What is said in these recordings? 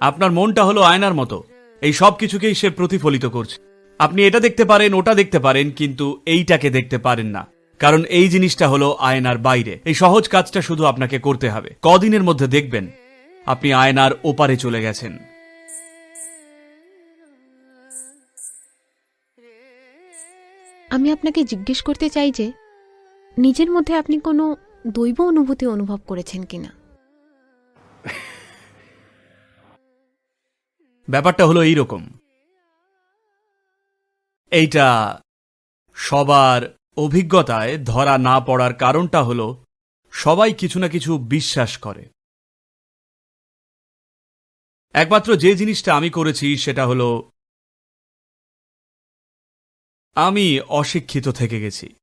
আপনার মনটা হলো আয়নার মতো। এই সব কিছুকেই সে প্রতিফলিত করছে। আপনি এটা দেখতে পারেন, ওটা দেখতে পারেন, কিন্তু এইটাকে দেখতে পারেন না। কারণ এই জিনিসটা হলো আয়নার বাইরে। এই সহজ কাজটা শুধু আপনাকে করতে হবে। কদিনের মধ্যে দেখবেন আপনি আয়নার ওপারে চলে গেছেন। আমি আপনাকে জিজ্ঞেস করতে চাই যে, নিজের মধ্যে আপনি কোনো দৈব অনুভূতি অনুভব করেছেন কিনা? ব্যাপারটা হলো এই রকম এইটা সবার অভিজ্ঞতায় ধরা না পড়ার কারণটা হলো সবাই কিছু না কিছু বিশ্বাস করে। একমাত্র যে জিনিসটা আমি করেছি সেটা হলো আমি অশিক্ষিত থেকে গেছি।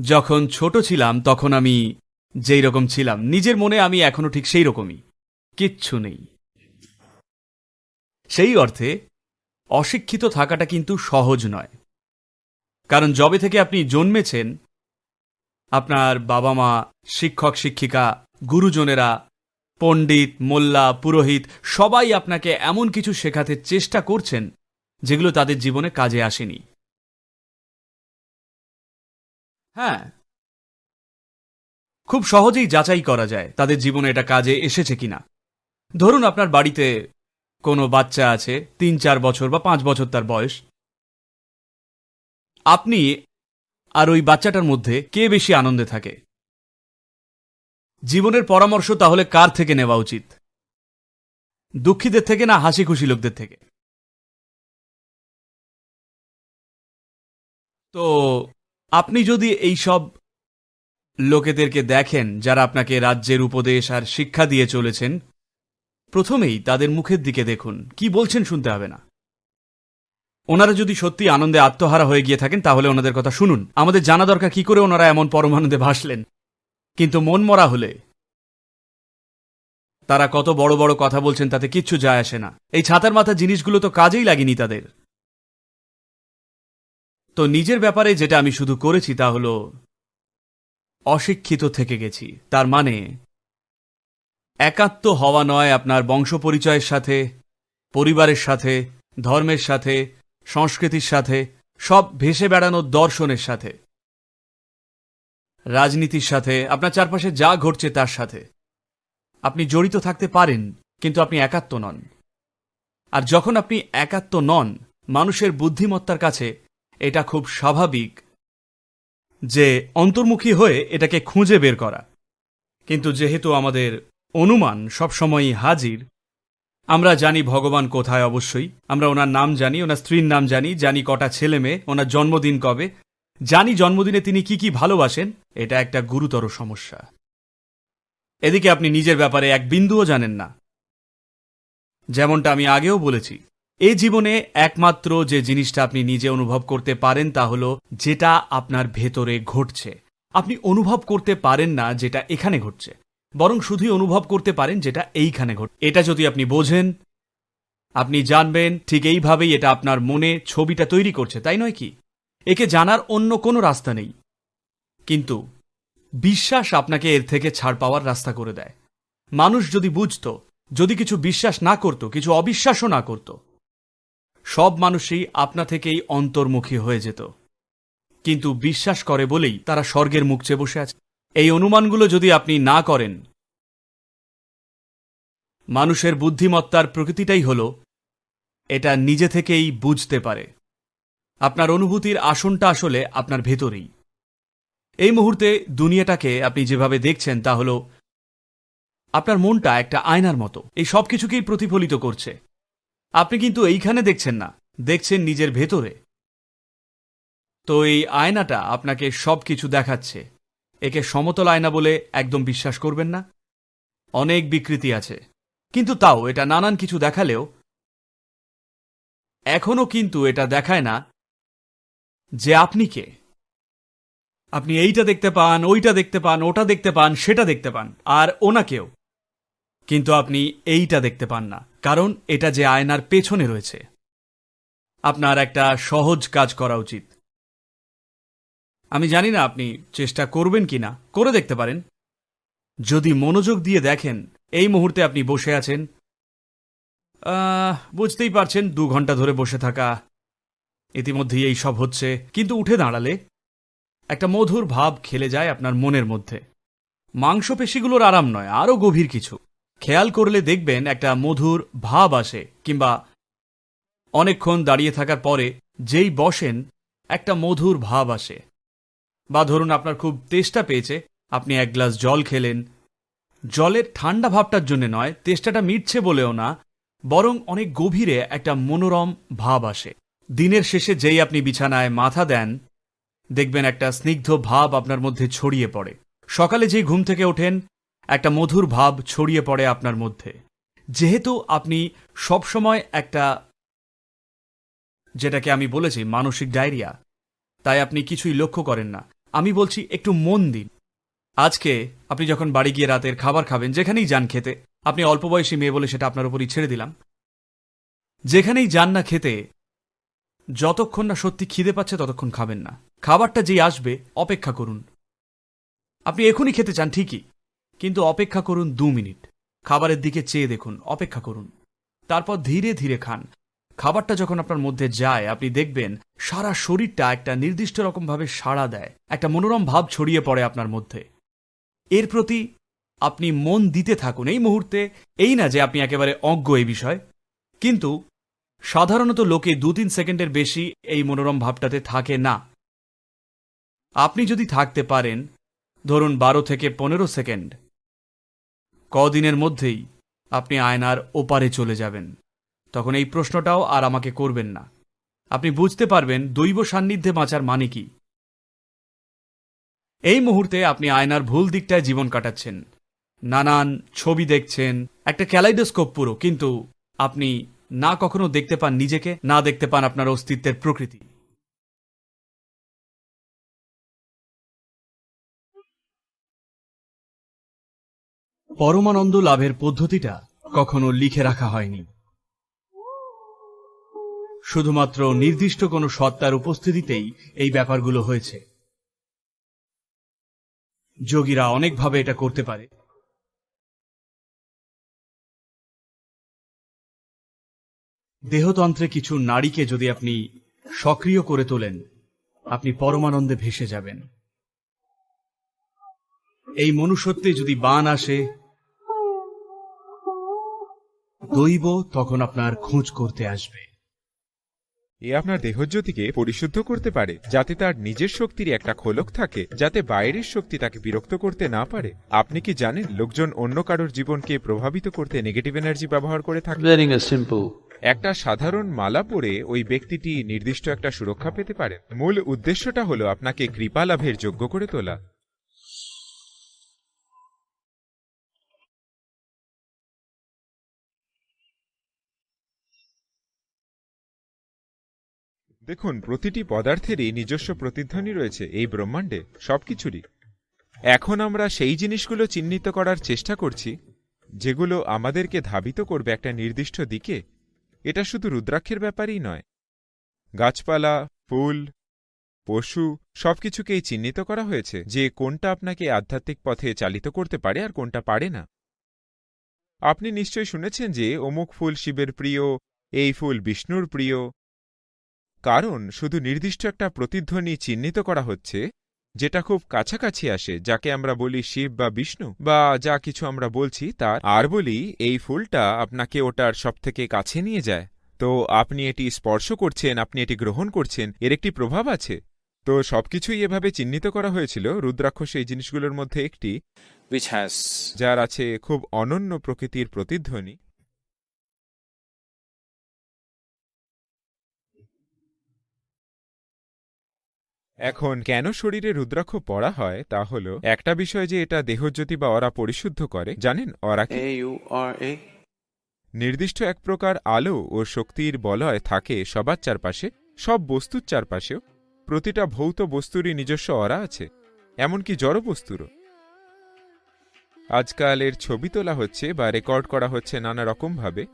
যখন ছোট ছিলাম, তখন আমি যেই রকম ছিলাম, নিজের মনে আমি এখনও ঠিক সেই রকমই। কিচ্ছু নেই। সেই অর্থে, অশিক্ষিত থাকাটা কিন্তু সহজ নয়। কারণ যবে থেকে আপনি জন্মেছেন, আপনার বাবা মা শিক্ষক, শিক্ষিকা, গুরুজনেরা, পণ্ডিত, মোল্লা, পুরোহিত, সবাই আপনাকে এমন কিছু শেখাতে চেষ্টা করছেন, যেগুলো তাদের জীবনে কাজে আসেনি। হ্যাঁ। খুব সহজেই যাচাই করা যায় তাদের জীবনে এটা কাজে এসেছে কিনা। ধরুন আপনার বাড়িতে কোনো বাচ্চা আছে, তিন, চার বছর বা পাঁচ বছর তার বয়স। আপনি আর ওই বাচ্চাটার মধ্যে কে বেশি আনন্দে থাকে? জীবনের পরামর্শ তাহলে কার থেকে নেওয়া উচিত? দুঃখীদের থেকে না হাসি খুশি লোকদের থেকে? তো আপনি যদি এই সব লোকেদেরকে দেখেন যারা আপনাকে রাজ্যের উপদেশ আর শিক্ষা দিয়ে চলেছেন, প্রথমেই তাদের মুখের দিকে দেখুন। কি বলছেন শুনতে হবে না। ওনারা যদি সত্যি আনন্দে আত্মহারা হয়ে গিয়ে থাকেন, তাহলে ওনাদের কথা শুনুন। আমাদের জানা দরকার কি করে ওনারা এমন পরমানন্দে ভাসলেন। কিন্তু মন মরা হলে তারা কত বড় বড় কথা বলছেন, তাতে কিচ্ছু যায় আসে না। এই ছাতার মাথা জিনিসগুলো তো কাজেই লাগেনি তাদের। তো নিজের ব্যাপারে যেটা আমি শুধু করেছি তা হলো অশিক্ষিত থেকে গেছি। তার মানে একাত্ম হওয়া নয় আপনার বংশ পরিচয়ের সাথে, পরিবারের সাথে, ধর্মের সাথে, সংস্কৃতির সাথে, সব ভেসে বেড়ানোর দর্শনের সাথে, রাজনীতির সাথে, আপনার চারপাশে যা ঘটছে তার সাথে। আপনি জড়িত থাকতে পারেন, কিন্তু আপনি একাত্ম নন। আর যখন আপনি একাত্ম নন, মানুষের বুদ্ধিমত্তার কাছে এটা খুব স্বাভাবিক যে অন্তর্মুখী হয়ে এটাকে খুঁজে বের করা। কিন্তু যেহেতু আমাদের অনুমান সবসময়ই হাজির, আমরা জানি ভগবান কোথায় অবশ্যই। আমরা ওনার নাম জানি, ওনার স্ত্রীর নাম জানি জানি কটা ছেলে মেয়ে, ওনার জন্মদিন কবে। জানি জন্মদিনে তিনি কি কি ভালোবাসেন, এটা একটা গুরুতর সমস্যা। এদিকে আপনি নিজের ব্যাপারে এক বিন্দুও জানেন না। যেমনটা আমি আগেও বলেছি এই জীবনে একমাত্র যে জিনিসটা আপনি নিজে অনুভব করতে পারেন তা হলো যেটা আপনার ভেতরে ঘটছে। আপনি অনুভব করতে পারেন না যেটা এখানে ঘটছে। বরং শুধুই অনুভব করতে পারেন যেটা এইখানে ঘট এটা যদি আপনি বোঝেন, আপনি জানবেন, ঠিক এইভাবেই এটা আপনার মনে ছবিটা তৈরি করছে, তাই নয় কি? একে জানার অন্য কোনো রাস্তা নেই। কিন্তু বিশ্বাস আপনাকে এর থেকে ছাড় পাওয়ার রাস্তা করে দেয়। মানুষ যদি বুঝত, যদি কিছু বিশ্বাস না করত, কিছু অবিশ্বাসও না করত সব মানুষই আপনা থেকেই অন্তর্মুখী হয়ে যেত। কিন্তু বিশ্বাস করে বলেই তারা স্বর্গের মুখ চেয়ে বসে আছে। এই অনুমানগুলো যদি আপনি না করেন, মানুষের বুদ্ধিমত্তার প্রকৃতিটাই হল, এটা নিজে থেকেই বুঝতে পারে। আপনার অনুভূতির আসনটা আসলে আপনার ভেতরেই। এই মুহূর্তে দুনিয়াটাকে আপনি যেভাবে দেখছেন তা হল, আপনার মনটা একটা আয়নার মতো। এই সব কিছুকেই প্রতিফলিত করছে। আপনি কিন্তু এইখানে দেখছেন না, দেখছেন নিজের ভেতরে। তো এই আয়নাটা আপনাকে সব কিছু দেখাচ্ছে। একে সমতল আয়না বলে একদম বিশ্বাস করবেন না। অনেক বিকৃতি আছে। কিন্তু তাও এটা নানান কিছু দেখালেও এখনও কিন্তু এটা দেখায় না যে আপনি কে। আপনি এইটা দেখতে পান, ওইটা দেখতে পান, ওটা দেখতে পান, সেটা দেখতে পান, আর ওনাকেও কিন্তু আপনি এইটা দেখতে পান না। কারণ এটা যে আয়নার পেছনে রয়েছে। আপনার একটা সহজ কাজ করা উচিত। আমি জানি না আপনি চেষ্টা করবেন কি না করে দেখতে পারেন। যদি মনোযোগ দিয়ে দেখেন, এই মুহূর্তে আপনি বসে আছেন বুঝতেই পারছেন দু ঘণ্টা ধরে বসে থাকা ইতিমধ্যেই এই সব হচ্ছে, কিন্তু উঠে দাঁড়ালে একটা মধুর ভাব খেলে যায় আপনার মনের মধ্যে। মাংসপেশিগুলোর আরাম নয়, আরও গভীর কিছু। খেয়াল করলে দেখবেন একটা মধুর ভাব আসে, কিংবা অনেকক্ষণ দাঁড়িয়ে থাকার পরে যেই বসেন, একটা মধুর ভাব আসে। বা ধরুন আপনার খুব তেষ্টা পেয়েছে, আপনি এক গ্লাস জল খেলেন। জলের ঠান্ডা ভাবটার জন্য নয়, তেষ্টাটা মিটছে বলেও না, বরং অনেক গভীরে একটা মনোরম ভাব আসে। দিনের শেষে যেই আপনি বিছানায় মাথা দেন, দেখবেন একটা স্নিগ্ধ ভাব আপনার মধ্যে ছড়িয়ে পড়ে। সকালে যেই ঘুম থেকে ওঠেন একটা মধুর ভাব ছড়িয়ে পড়ে আপনার মধ্যে। যেহেতু আপনি সবসময় একটা, যেটাকে আমি বলেছি, মানসিক ডায়রিয়া, তাই আপনি কিছুই লক্ষ্য করেন না। আমি বলছি একটু মন দিন। আজকে আপনি যখন বাড়ি গিয়ে রাতের খাবার খাবেন, যেখানেই যান খেতে, আপনি অল্প বয়সী মেয়ে বলে সেটা আপনার উপরই ছেড়ে দিলাম। যেখানেই যান না খেতে, যতক্ষণ না সত্যি খিদে পাচ্ছে ততক্ষণ খাবেন না। খাবারটা যেই আসবে, অপেক্ষা করুন। আপনি এখনই খেতে চান ঠিকই কিন্তু অপেক্ষা করুন দু মিনিট। খাবারের দিকে চেয়ে দেখুন, অপেক্ষা করুন। তারপর ধীরে ধীরে খান। খাবারটা যখন আপনার মধ্যে যায়, আপনি দেখবেন সারা শরীরটা একটা নির্দিষ্ট রকমভাবে সাড়া দেয়, একটা মনোরম ভাব ছড়িয়ে পড়ে আপনার মধ্যে। এর প্রতি আপনি মন দিতে থাকুন, এই মুহূর্তে, এই না যে আপনি একেবারে অজ্ঞ এই বিষয়। কিন্তু সাধারণত লোকে দু তিন সেকেন্ডের বেশি এই মনোরম ভাবটাতে থাকে না। আপনি যদি থাকতে পারেন, ধরুন বারো থেকে পনেরো সেকেন্ড কদিনের মধ্যেই আপনি আয়নার ওপারে চলে যাবেন। তখন এই প্রশ্নটাও আর আমাকে করবেন না। আপনি বুঝতে পারবেন দৈব সান্নিধ্যে বাঁচার মানে কি। এই মুহূর্তে আপনি আয়নার ভুল দিকটায় জীবন কাটাচ্ছেন। নানান ছবি দেখছেন, একটা ক্যালাইডোস্কোপ পুরো, কিন্তু আপনি না কখনো দেখতে পান নিজেকে, না দেখতে পান আপনার অস্তিত্বের প্রকৃতি। পরমানন্দ লাভের পদ্ধতিটা কখনো লিখে রাখা হয়নি। শুধুমাত্র নির্দিষ্ট কোনো সত্তার উপস্থিতিতেই এই ব্যাপারগুলো হয়েছে। যোগীরা অনেকভাবে এটা করতে পারে। দেহতন্ত্রে কিছু নারীকে যদি আপনি সক্রিয় করে তোলেন, আপনি পরমানন্দে ভেসে যাবেন। এই মনুষ্যত্বে যদি বান আসে দৈব তখন আপনার খোঁজ করতে আসবে। এ আপনার দেহজ্যোতিকে পরিশুদ্ধ করতে পারে যাতে তার নিজের শক্তির একটা খোলক থাকে যাতে বাইরের শক্তি তাকে বিরক্ত করতে না পারে। আপনি কি জানেন লোকজন অন্য কারোর জীবনকে প্রভাবিত করতে নেগেটিভ এনার্জি ব্যবহার করে থাকে? একটা সাধারণ মালা পরে ওই ব্যক্তিটি নির্দিষ্ট একটা সুরক্ষা পেতে পারেন মূল উদ্দেশ্যটা হলো আপনাকে কৃপা লাভের যোগ্য করে তোলা। দেখুন, প্রতিটি পদার্থেরই নিজস্ব প্রতিধ্বনি রয়েছে এই ব্রহ্মাণ্ডে, সবকিছুরই। এখন আমরা সেই জিনিসগুলো চিহ্নিত করার চেষ্টা করছি, যেগুলো আমাদেরকে ধাবিত করবে একটা নির্দিষ্ট দিকে। এটা শুধু রুদ্রাক্ষের ব্যাপারই নয়। গাছপালা, ফুল, পশু, সবকিছুকেই চিহ্নিত করা হয়েছে যে কোনটা আপনাকে আধ্যাত্মিক পথে চালিত করতে পারে আর কোনটা পারে না। আপনি নিশ্চয় শুনেছেন যে অমুক ফুল শিবের প্রিয়, এই ফুল বিষ্ণুর প্রিয় কারণ শুধু নির্দিষ্ট একটা প্রতিধ্বনি চিহ্নিত করা হচ্ছে যেটা খুব কাছাকাছি আসে যাকে আমরা বলি শিব বা বিষ্ণু বা যা কিছু আমরা বলছি তার। আর বলি এই ফুলটা আপনাকে ওটার সবথেকে কাছে নিয়ে যায়। তো আপনি এটি স্পর্শ করছেন আপনি এটি গ্রহণ করছেন এর একটি প্রভাব আছে। তো সবকিছুই এভাবে চিহ্নিত করা হয়েছিল রুদ্রাক্ষ সেই জিনিসগুলোর মধ্যে একটি যার আছে খুব অনন্য প্রকৃতির প্রতিধ্বনি। এখন কেন শরীরে রুদ্রাক্ষ পড়া হয় তা হল একটা বিষয় যে এটা দেহজ্যোতি বা অরা পরিশুদ্ধ করে জানেন অরা কি? নির্দিষ্ট এক প্রকার আলো ও শক্তির বলয় থাকে সবার চারপাশে সব বস্তুর চারপাশেও। প্রতিটা ভৌত বস্তুরই নিজস্ব অরা আছে এমনকি জড় বস্তুরও। আজকাল এর ছবি তোলা হচ্ছে বা রেকর্ড করা হচ্ছে নানা রকমভাবে।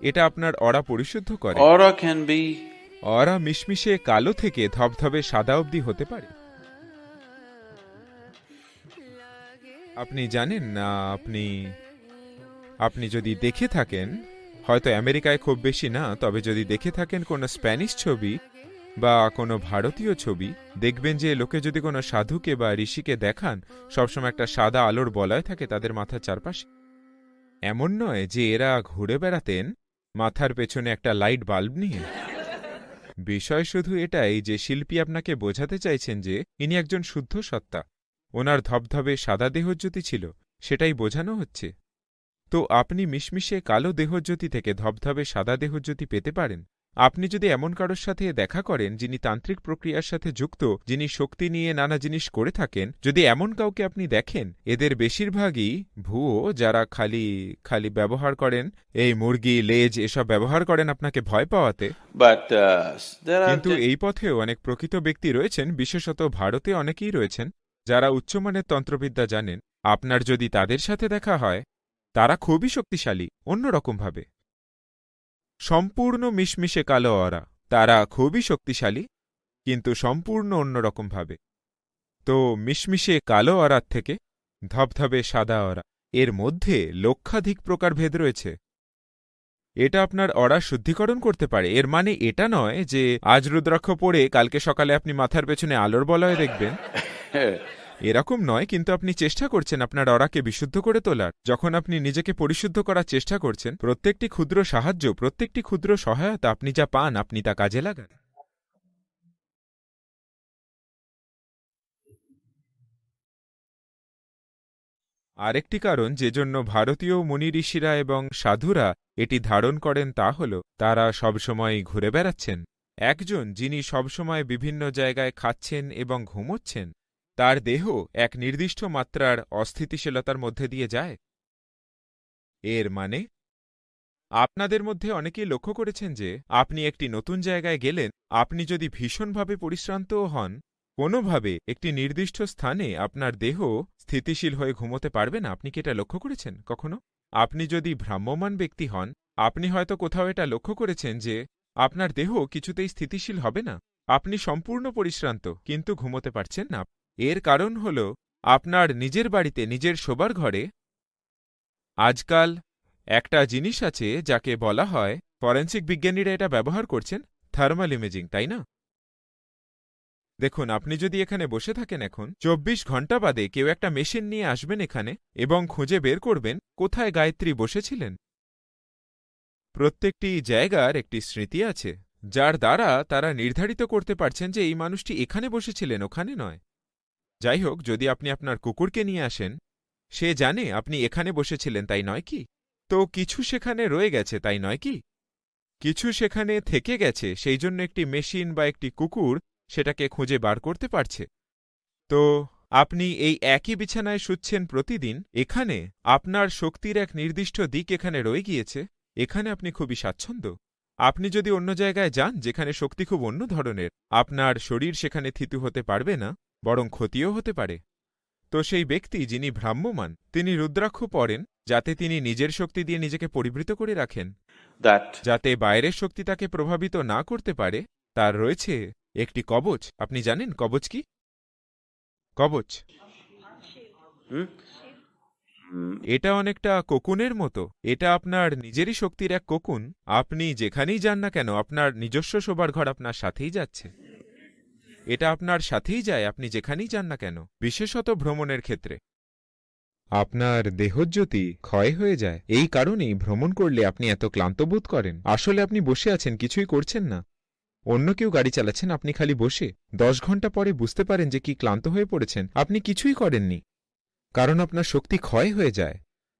এটা আপনার অরা পরিশুদ্ধ করে। Aura can be অরা মিশমিশে কালো থেকে ধবধবে সাদা অবধি হতে পারে। আপনি জানেন না, আপনি আপনি যদি দেখে থাকেন, হয়তো আমেরিকায় খুব বেশি না, তবে যদি দেখে থাকেন কোনো স্প্যানিশ ছবি বা কোনো ভারতীয় ছবি, দেখবেন যে লোকে যদি কোনো সাধুকে বা ঋষিকে দেখান, সবসময় একটা সাদা আলোর বলয় থাকে তাদের মাথার চারপাশে। এমন নয় যে এরা ঘুরে বেড়াতেন, মাথার পেছনে একটা লাইট বাল্ব নিয়ে। বিষয় শুধু এটাই যে শিল্পী আপনাকে বোঝাতে চাইছেন যে ইনি একজন শুদ্ধ সত্তা। ওনার ধবধবে সাদা দেহজ্যোতি ছিল, সেটাই বোঝানো হচ্ছে। তো আপনি মিশমিশে কালো দেহজ্যোতি থেকে ধবধবে সাদা দেহজ্যোতি পেতে পারেন? আপনি যদি এমন কারোর সাথে দেখা করেন যিনি তান্ত্রিক প্রক্রিয়ার সাথে যুক্ত যিনি শক্তি নিয়ে নানা জিনিস করে থাকেন যদি এমন কাউকে আপনি দেখেন এদের বেশিরভাগই ভুয়ো যারা খালি খালি ব্যবহার করেন এই মুরগি লেজ এসব ব্যবহার করেন আপনাকে ভয় পাওয়াতে। Uh, কিন্তু এই পথেও অনেক প্রকৃত ব্যক্তি রয়েছেন বিশেষত ভারতে অনেকেই রয়েছেন যারা উচ্চমানের তন্ত্রবিদ্যা জানেন। আপনার যদি তাদের সাথে দেখা হয় তারা খুবই শক্তিশালী অন্যরকমভাবে। সম্পূর্ণ মিশমিশে কালো অরা। তারা খুবই শক্তিশালী, কিন্তু সম্পূর্ণ অন্যরকমভাবে তো মিশমিশে কালো অরার থেকে ধবধবে সাদা অরা। এর মধ্যে লক্ষাধিক প্রকারভেদ রয়েছে। এটা আপনার অরা শুদ্ধিকরণ করতে পারে। এর মানে এটা নয় যে আজ রুদ্রাক্ষ পড়ে কালকে সকালে আপনি মাথার পেছনে আলোর বলয় দেখবেন। এরকম নয়, কিন্তু আপনি চেষ্টা করছেন আপনার অরাকে বিশুদ্ধ করে তোলার। যখন আপনি নিজেকে পরিশুদ্ধ করার চেষ্টা করছেন, প্রত্যেকটি ক্ষুদ্র সাহায্য, প্রত্যেকটি ক্ষুদ্র সহায়তা আপনি যা পান, আপনি তা কাজে লাগান। আরেকটি কারণ যে জন্য ভারতীয় মুনি ঋষিরা এবং সাধুরা এটি ধারণ করেন তা হল, তারা সবসময় ঘুরে বেড়াচ্ছেন। একজন যিনি সবসময় বিভিন্ন জায়গায় খাচ্ছেন এবং ঘুমোচ্ছেন তার দেহ এক নির্দিষ্ট মাত্রার অস্থিতিশীলতার মধ্যে দিয়ে যায়। এর মানে আপনাদের মধ্যে অনেকেই লক্ষ্য করেছেন যে আপনি একটি নতুন জায়গায় গেলেন, আপনি যদি ভীষণভাবে পরিশ্রান্তও হন, কোনোভাবে একটি নির্দিষ্ট স্থানে আপনার দেহ স্থিতিশীল হয়ে ঘুমোতে পারবে না। আপনি কি এটা লক্ষ্য করেছেন কখনো? আপনি যদি ভ্রাম্যমাণ ব্যক্তি হন, আপনি হয়তো কোথাও এটা লক্ষ্য করেছেন যে আপনার দেহ কিছুতেই স্থিতিশীল হবে না। আপনি সম্পূর্ণ পরিশ্রান্ত, কিন্তু ঘুমোতে পারছেন না। এর কারণ হল আপনার নিজের বাড়িতে নিজের শোবার ঘরে আজকাল একটা জিনিস আছে যাকে বলা হয় ফরেন্সিক বিজ্ঞানীরা এটা ব্যবহার করছেন থার্মাল ইমেজিং তাই না? দেখুন, আপনি যদি এখানে বসে থাকেন এখন, চব্বিশ ঘণ্টা বাদে কেউ একটা মেশিন নিয়ে আসবেন এখানে এবং খুঁজে বের করবেন কোথায় গায়ত্রী বসেছিলেন। প্রত্যেকটি জায়গার একটি স্মৃতি আছে, যার দ্বারা তারা নির্ধারিত করতে পারছেন যে এই মানুষটি এখানে বসেছিলেন, ওখানে নয়। যাই হোক, যদি আপনি আপনার কুকুরকে নিয়ে আসেন, সে জানে আপনি এখানে বসেছিলেন, তাই নয় কি? তো কিছু সেখানে রয়ে গেছে, তাই নয় কি? কিছু সেখানে থেকে গেছে, সেই জন্য একটি মেশিন বা একটি কুকুর সেটাকে খুঁজে বার করতে পারছে। তো আপনি এই একই বিছানায় শুচ্ছেন প্রতিদিন, এখানে আপনার শক্তির এক নির্দিষ্ট দিক এখানে রয়ে গিয়েছে, এখানে আপনি খুবই স্বাচ্ছন্দ্য। আপনি যদি অন্য জায়গায় যান, যেখানে শক্তি খুব অন্য ধরনের, আপনার শরীর সেখানে থিতু হতে পারবে না। বরং ক্ষতিও হতে পারে। তো সেই ব্যক্তি যিনি ভ্রাম্যমান তিনি রুদ্রাক্ষ পড়েন যাতে তিনি নিজের শক্তি দিয়ে নিজেকে পরিবৃত করে রাখেন। যাতে বাইরের শক্তি তাকে প্রভাবিত না করতে পারে তার রয়েছে একটি কবচ। আপনি জানেন কবচ কি? কবচ। এটা অনেকটা কোকুনের মতো। এটা আপনার নিজেরই শক্তির এক কোকুন। আপনি যেখানেই যান না কেন আপনার নিজস্ব শোবার ঘর আপনার সাথেই যাচ্ছে। এটা আপনার সাথেই যায়, আপনি যেখানেই যান না কেন? বিশেষত ভ্রমণের ক্ষেত্রে। আপনার দেহজ্যোতি ক্ষয় হয়ে যায়। এই কারণেই ভ্রমণ করলে আপনি এত ক্লান্ত বোধ করেন। আসলে আপনি বসে আছেন, কিছুই করছেন না। অন্য কেউ গাড়ি চালাচ্ছেন, আপনি খালি বসে। দশ ঘণ্টা পরে বুঝতে পারেন যে কি ক্লান্ত হয়ে পড়েছেন। আপনি কিছুই করেননি। কারণ আপনার শক্তি ক্ষয় হয়ে যায়।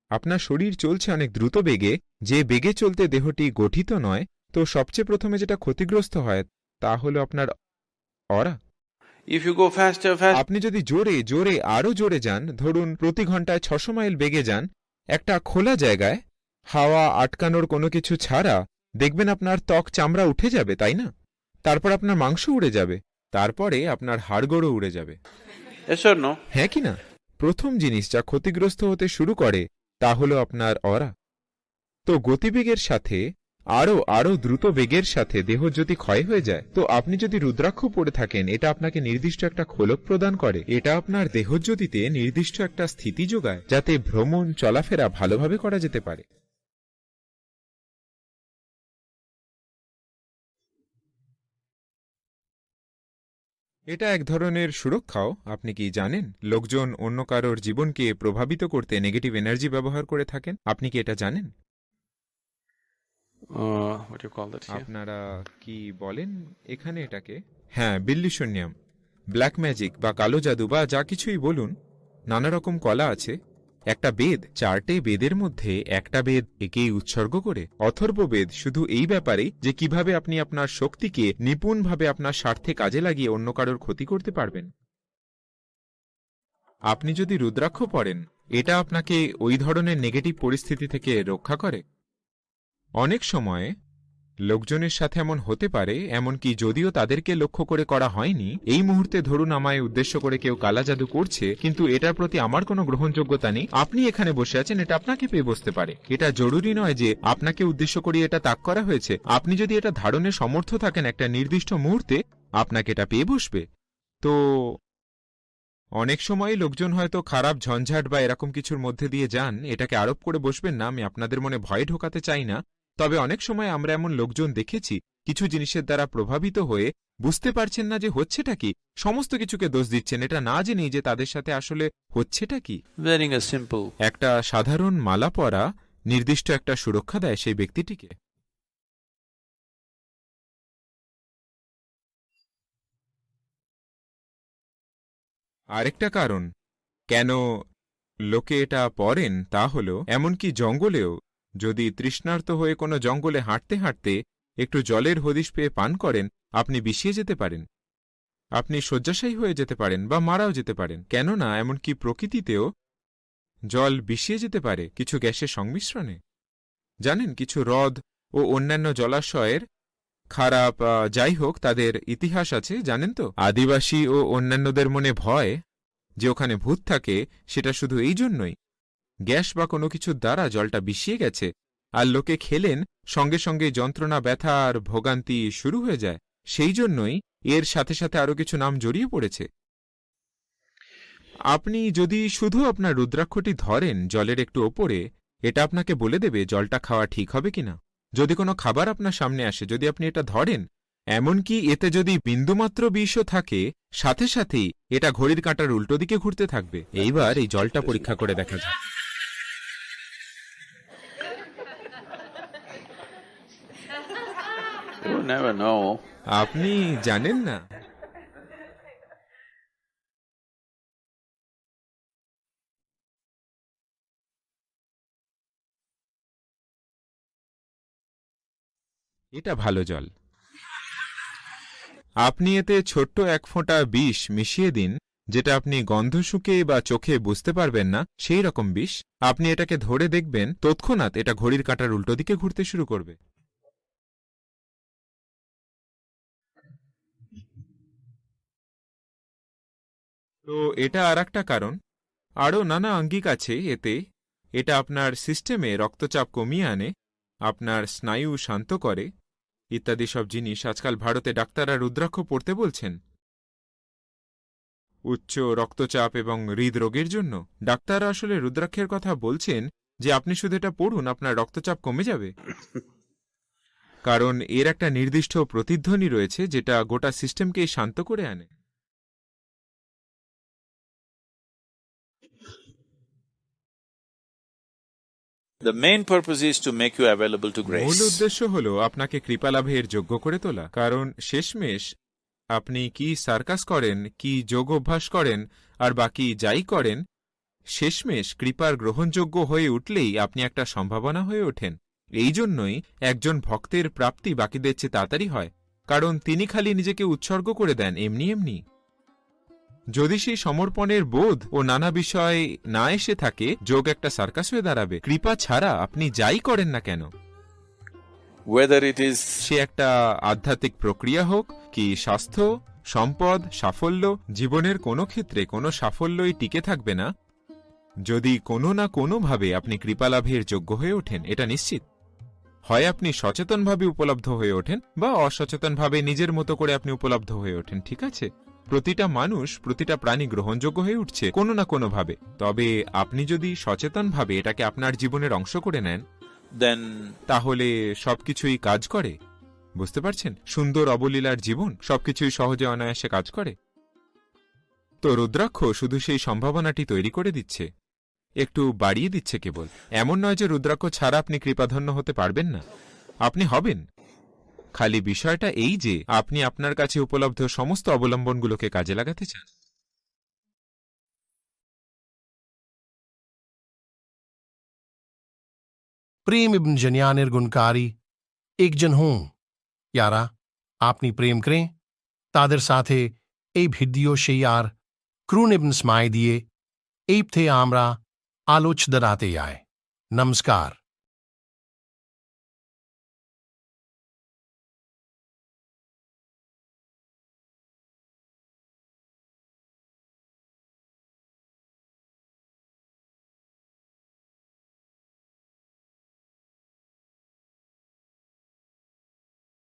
আপনার শরীর চলছে অনেক দ্রুত বেগে। যে বেগে চলতে দেহটি গঠিত নয়, তো সবচেয়ে প্রথমে যেটা ক্ষতিগ্রস্ত হয়, তা হল আপনার অরা if you go faster, faster, আপনি যদি জোরে জোরে আরও জোরে যান ধরুন প্রতি ঘন্টায় ছশো মাইল বেগে যান একটা খোলা জায়গায় হাওয়া আটকানোর কোনো কিছু ছাড়া দেখবেন আপনার ত্বক চামড়া উঠে যাবে তাই না? তারপর আপনার মাংস উড়ে যাবে তারপরে আপনার হাড়গোড়ও উড়ে যাবে? হ্যাঁ কি না? প্রথম জিনিস যা ক্ষতিগ্রস্ত হতে শুরু করে তা হল আপনার অরা। তো গতিবেগের সাথে আরও আরও দ্রুত বেগের সাথে দেহ যদি ক্ষয় হয়ে যায়, তো আপনি যদি রুদ্রাক্ষ পড়ে থাকেন, এটা আপনাকে নির্দিষ্ট একটা খোলক প্রদান করে। এটা আপনার দেহজ্যোতিতে নির্দিষ্ট একটা স্থিতি যোগায়, যাতে ভ্রমণ, চলাফেরা ভালোভাবে করা যেতে পারে। এটা এক ধরনের সুরক্ষাও, আপনি কি জানেন? লোকজন অন্য কারোর জীবনকে প্রভাবিত করতে নেগেটিভ এনার্জি ব্যবহার করে থাকেন, আপনি কি এটা জানেন? Here? আপনারা কি বলেন এখানে এটাকে? হ্যাঁ বিল্লি শূন্যম। ব্ল্যাক ম্যাজিক বা কালো জাদু বা যা কিছুই বলুন, নানা রকম কলা আছে। একটা বেদ, চারটে বেদের মধ্যে একটা বেদ একেই উৎসর্গ করে। অথর্ব বেদ শুধু এই ব্যাপারে যে কীভাবে আপনি আপনার শক্তিকে নিপুণভাবে আপনার স্বার্থে কাজে লাগিয়ে অন্য কারোর ক্ষতি করতে পারবেন। আপনি যদি রুদ্রাক্ষ পড়েন, এটা আপনাকে ওই ধরনের নেগেটিভ পরিস্থিতি থেকে রক্ষা করে। অনেক সময় লোকজনের সাথে এমন হতে পারে, এমনকি যদিও তাদেরকে লক্ষ্য করে করা হয়নি, এই মুহূর্তে ধরুন আমায় উদ্দেশ্য করে কেউ কালা জাদু করছে, কিন্তু এটার প্রতি আমার কোনো গ্রহণযোগ্যতা নেই। আপনি এখানে বসে আছেন, এটা আপনাকে পেয়ে বসতে পারে। এটা জরুরি নয় যে আপনাকে উদ্দেশ্য করে এটা তাক করা হয়েছে। আপনি যদি এটা ধারণে সমর্থ থাকেন একটা নির্দিষ্ট মুহূর্তে, আপনাকে এটা পেয়ে বসবে। তো, অনেক সময় লোকজন হয়তো খারাপ ঝঞ্ঝাট বা এরকম কিছুর মধ্যে দিয়ে যান, এটাকে আরোপ করে বসবেন না, আমি আপনাদের মনে ভয় ঢোকাতে চাই না। তবে অনেক সময় আমরা এমন লোকজন দেখেছি কিছু জিনিসের দ্বারা প্রভাবিত হয়ে বুঝতে পারছেন না যে হচ্ছেটা কি। সমস্ত কিছুকে দোষ দিচ্ছেন। এটা না জেনেই যে তাদের সাথে আসলে হচ্ছেটা কি। একটা সাধারণ মালা পরা নির্দিষ্ট একটা সুরক্ষা দেয় সেই ব্যক্তিটিকে। আরেকটা কারণ কেন লোকে এটা পরেন তা হল এমনকি জঙ্গলেও যদি তৃষ্ণার্ত হয়ে কোনো জঙ্গলে হাঁটতে হাঁটতে একটু জলের হদিশ পেয়ে পান করেন, আপনি বিষিয়ে যেতে পারেন। আপনি শয্যাশায়ী হয়ে যেতে পারেন বা মারাও যেতে পারেন। কেননা, এমনকি প্রকৃতিতেও জল বিষিয়ে যেতে পারে কিছু গ্যাসের সংমিশ্রণে। জানেন, কিছু হ্রদ ও অন্যান্য জলাশয়ের খারাপ যাই হোক, তাদের ইতিহাস আছে, জানেন তো? আদিবাসী ও অন্যান্যদের মনে ভয় যে ওখানে ভূত থাকে, সেটা শুধু এই জন্যই। গ্যাস বা কোনো কিছুর দ্বারা জলটা বিষিয়ে গেছে, আর লোকে খেলেন, সঙ্গে সঙ্গে যন্ত্রণা, ব্যথা আর ভোগান্তি শুরু হয়ে যায়। সেই জন্যই এর সাথে সাথে আরও কিছু নাম জড়িয়ে পড়েছে। আপনি যদি শুধু আপনার রুদ্রাক্ষটি ধরেন জলের একটু ওপরে, এটা আপনাকে বলে দেবে জলটা খাওয়া ঠিক হবে কিনা যদি কোনো খাবার আপনার সামনে আসে, যদি আপনি এটা ধরেন, এমনকি এতে যদি বিন্দুমাত্র বিষও থাকে, সাথে সাথেই এটা ঘড়ির কাঁটার উল্টো দিকে ঘুরতে থাকবে। এইবার এই জলটা পরীক্ষা করে দেখা যাক। আপনি জানেন না। এটা ভালো জল। আপনি এতে ছোট্ট এক ফোঁটা বিষ মিশিয়ে দিন, যেটা আপনি গন্ধ শুকে বা চোখে বুঝতে পারবেন না, সেই রকম বিষ। আপনি এটাকে ধরে দেখবেন, তৎক্ষণাৎ এটা ঘড়ির কাঁটার উল্টো দিকে ঘুরতে শুরু করবে। তো এটা আর একটা কারণ। আরও নানা আঙ্গিক আছে এতে। এটা আপনার সিস্টেমে রক্তচাপ কমিয়ে আনে, আপনার স্নায়ু শান্ত করে। ইত্যাদি সব জিনিস আজকাল ভারতে ডাক্তাররা রুদ্রাক্ষ পড়তে বলছেন। উচ্চ রক্তচাপ এবং হৃদরোগের জন্য ডাক্তাররা আসলে রুদ্রাক্ষের কথা বলছেন যে আপনি শুধু এটা পড়ুন, আপনার রক্তচাপ কমে যাবে। কারণ এর একটা নির্দিষ্ট প্রতিধ্বনি রয়েছে যেটা গোটা সিস্টেমকেই শান্ত করে আনে। The main purpose is to make you available to মূল উদ্দেশ্য হল আপনাকে কৃপালাভের যোগ্য করে তোলা। কারণ শেষমেশ আপনি কি সার্কাস করেন কি যোগ অভ্যাস করেন আর বাকি যাই করেন শেষমেশ কৃপার গ্রহণযোগ্য হয়ে উঠলেই আপনি একটা সম্ভাবনা হয়ে ওঠেন। এই জন্যই একজন ভক্তের প্রাপ্তি বাকিদের চেয়ে তাড়াতাড়ি হয়। কারণ তিনি খালি নিজেকে উৎসর্গ করে দেন এমনি এমনি। যদি সেই সমর্পণের বোধ ও নানা বিষয় না এসে থাকে যোগ একটা সার্কাস হয়ে দাঁড়াবে। কৃপা ছাড়া আপনি যাই করেন না কেন। Whether it is সে একটা আধ্যাত্মিক প্রক্রিয়া হোক কি স্বাস্থ্য সম্পদ সাফল্য জীবনের কোনো ক্ষেত্রে কোনো সাফল্যই টিকে থাকবে না। যদি কোনো না কোনোভাবে আপনি কৃপালাভের যোগ্য হয়ে ওঠেন এটা নিশ্চিত। হয় আপনি সচেতনভাবে উপলব্ধ হয়ে ওঠেন বা অসচেতনভাবে নিজের মতো করে আপনি উপলব্ধ হয়ে ওঠেন ঠিক আছে? প্রতিটা মানুষ প্রতিটা প্রাণী গ্রহণযোগ্য হয়ে উঠছে কোনো না কোনোভাবে। তবে আপনি যদি সচেতনভাবে এটাকে আপনার জীবনের অংশ করে নেন দেন তাহলে সবকিছুই কাজ করে। বুঝতে পারছেন? সুন্দর অবলীলার জীবন সবকিছুই সহজে অনায়াসে কাজ করে। তো রুদ্রাক্ষ শুধু সেই সম্ভাবনাটি তৈরি করে দিচ্ছে। একটু বাড়িয়ে দিচ্ছে কেবল। এমন নয় যে রুদ্রাক্ষ ছাড়া আপনি কৃপাধন্য হতে পারবেন না। আপনি হবেন। খালি বিষয়টা এই যে আপনি আপনার কাছে উপলব্ধ সমস্ত অবলম্বনগুলোকে কাজে লাগাতে চান प्रेम इब्न जनिया निर्गुणकारी एक জন হুঁ ইয়ারা আপনি প্রেম করেন তাদের সাথে এই ভিডিও সেই আর ক্রুন ইবন স্মাই দিয়ে এই থে আমরা আলোচ দাঁড়াতে আয় নমস্কার